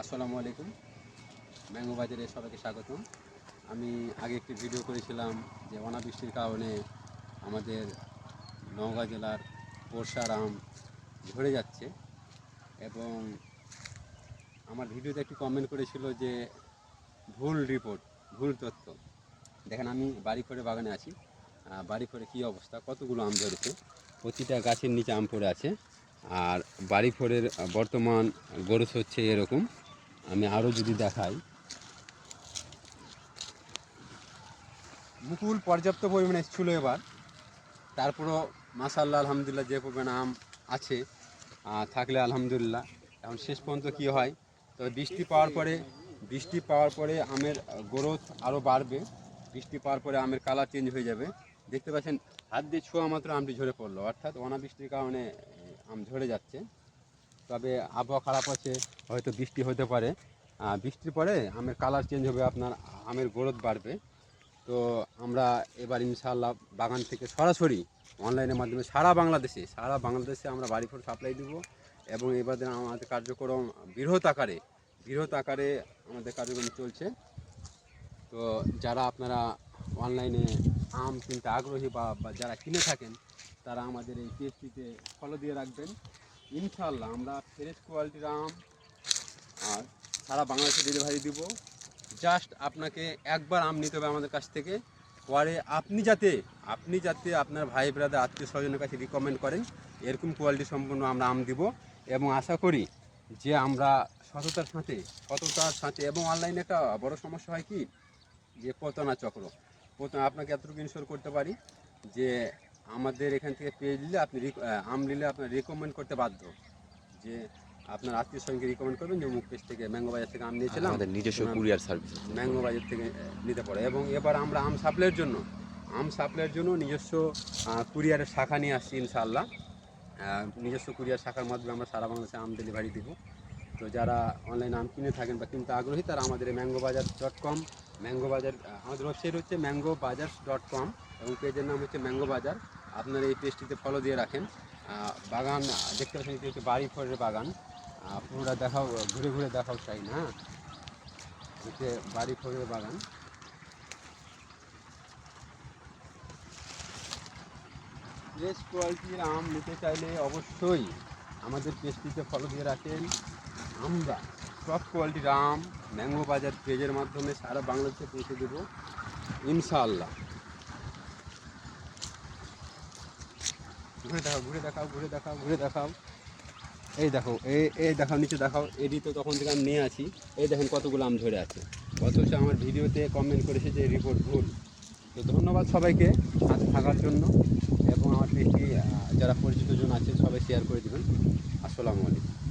আসসালামু আলাইকুম। ম্যাঙ্গো বাজারে সবাইকে স্বাগতম। আমি আগে একটি ভিডিও করেছিলাম যে অনাবৃষ্টির কারণে আমাদের নওগাঁ জেলার বর্ষার আম ঝরে যাচ্ছে এবং আমার ভিডিওতে একটি কমেন্ট করেছিল যে ভুল রিপোর্ট ভুল তথ্য। দেখেন, আমি বাড়ি করে বাগানে আছি। বাড়ি করে কী অবস্থা? কতগুলো আম ধরেছে? প্রতিটা গাছের নিচে আম পড়ে আছে। আর বাড়ি ফোরের বর্তমান গরস হচ্ছে এরকম। আমি আরও যদি দেখাই। মুকুল পর্যাপ্ত পরিমাণে এসেছিল এবার। তারপরও মাসাল্লাহ আলহামদুলিল্লাহ, যে পরিমাণ আম আছে থাকলে আলহামদুলিল্লাহ। এখন শেষ পর্যন্ত কী হয়? তবে বৃষ্টি পাওয়ার পরে, বৃষ্টি পাওয়ার পরে আমের গ্রোথ আরও বাড়বে। বৃষ্টি পাওয়ার পরে আমের কালার চেঞ্জ হয়ে যাবে। দেখতে পাচ্ছেন, হাত দিয়ে ছোঁয়া মাত্র আমটি ঝরে পড়ল। অর্থাৎ অনাবৃষ্টির কারণে, আম ঝরে যাচ্ছে। তবে আবহাওয়া খারাপ আছে, হয়তো বৃষ্টি হতে পারে। বৃষ্টির পরে আমের কালার চেঞ্জ হবে, আপনার আমের গ্রোথ বাড়বে। তো আমরা এবার ইনশাআল্লাহ বাগান থেকে সরাসরি অনলাইনের মাধ্যমে সারা বাংলাদেশে সারা বাংলাদেশে আমরা বাড়ি ফোর সাপ্লাই দিব এবং এবার আমাদের কার্যক্রম বৃহৎ আকারে বৃহৎ আকারে আমাদের কার্যক্রম চলছে। তো যারা আপনারা অনলাইনে আম কিনতে আগ্রহী বা যারা কিনে থাকেন, তারা আমাদের এই পেজটিতে ফলো দিয়ে রাখবেন। ইনশাআল্লাহ আমরা ফ্রেশ কোয়ালিটির আম আর সারা বাংলাদেশে ডেলিভারি দিব। জাস্ট আপনাকে একবার আম নিতে হবে আমাদের কাছ থেকে। পরে আপনি যাতে আপনি যাতে আপনার ভাই, ব্রাদার, আত্মীয় স্বজনের কাছে রিকমেন্ড করেন, এরকম কোয়ালিটি সম্পন্ন আমরা আম দিব। এবং আশা করি যে আমরা সততার সাথে সততার সাথে এবং অনলাইনে একটা বড় সমস্যা হয় কি? যে পতনা চক্র। প্রথম আপনাকে এতটুকু ইনশোর করতে পারি যে আমাদের এখান থেকে পেয়ে নিলে আপনি আম নিলে আপনার রেকমেন্ড করতে বাধ্য। যে আপনার আত্মীয় স্বজনকে রিকমেন্ড করবেন যে মুখ পেজ থেকে ম্যাঙ্গো বাজার থেকে আম নিয়েছিলাম আমাদের নিজস্ব কুরিয়ার সার্ভিস ম্যাঙ্গো বাজার থেকে নিতে পারে। এবং এবার আমরা আম সাপ্লাইয়ের জন্য আম সাপ্লাইয়ের জন্য নিজস্ব কুরিয়ারের শাখা নিয়ে আসছি ইনশাআল্লাহ। নিজস্ব কুরিয়ার শাখার মাধ্যমে আমরা সারা বাংলাদেশে আম ডেলিভারি দিব। তো যারা অনলাইন আম কিনে থাকেন বা কিনতে আগ্রহী তারা আমাদের ম্যাঙ্গো বাজার ডট কম ম্যাঙ্গো বাজার আমাদের ওয়েবসাইট হচ্ছে ম্যাঙ্গো বাজার ডট কম এবং পেজের নাম হচ্ছে ম্যাঙ্গো বাজার আপনারা এই পেজটিতে ফলো দিয়ে রাখেন। বাগান, দেখতে পাচ্ছেন এটি হচ্ছে বাড়ি ফলের বাগান। পুরোটা দেখাও, ঘুরে ঘুরে দেখাও চাই না। হচ্ছে বাড়ি ফলের বাগান। ফ্রেশ কোয়ালিটির আম নিতে চাইলে অবশ্যই আমাদের পেস্টিতে ফলো দিয়ে রাখেন। আমরা সব কোয়ালিটির আম ম্যাঙ্গো বাজার পেজের মাধ্যমে সারা বাংলাদেশে পৌঁছে দেব। ইনশাআল্লাহ। ঘুরে দেখাও ঘুরে দেখাও ঘুরে দেখাও ঘুরে দেখাও। এই দেখো, এই এই দেখাও, নিচে দেখাও। এডি তো তখন থেকে আমি নিয়ে আছি। এই দেখেন কতগুলো আম ধরে আছে। অথচ আমার ভিডিওতে কমেন্ট করেছে যে রিপোর্ট ভুল। তো ধন্যবাদ সবাইকে সাথে থাকার জন্য এবং আমার পেজটি যারা পরিচিতজন আছে, সবাই শেয়ার করে দেবেন। আসসালামু আলাইকুম।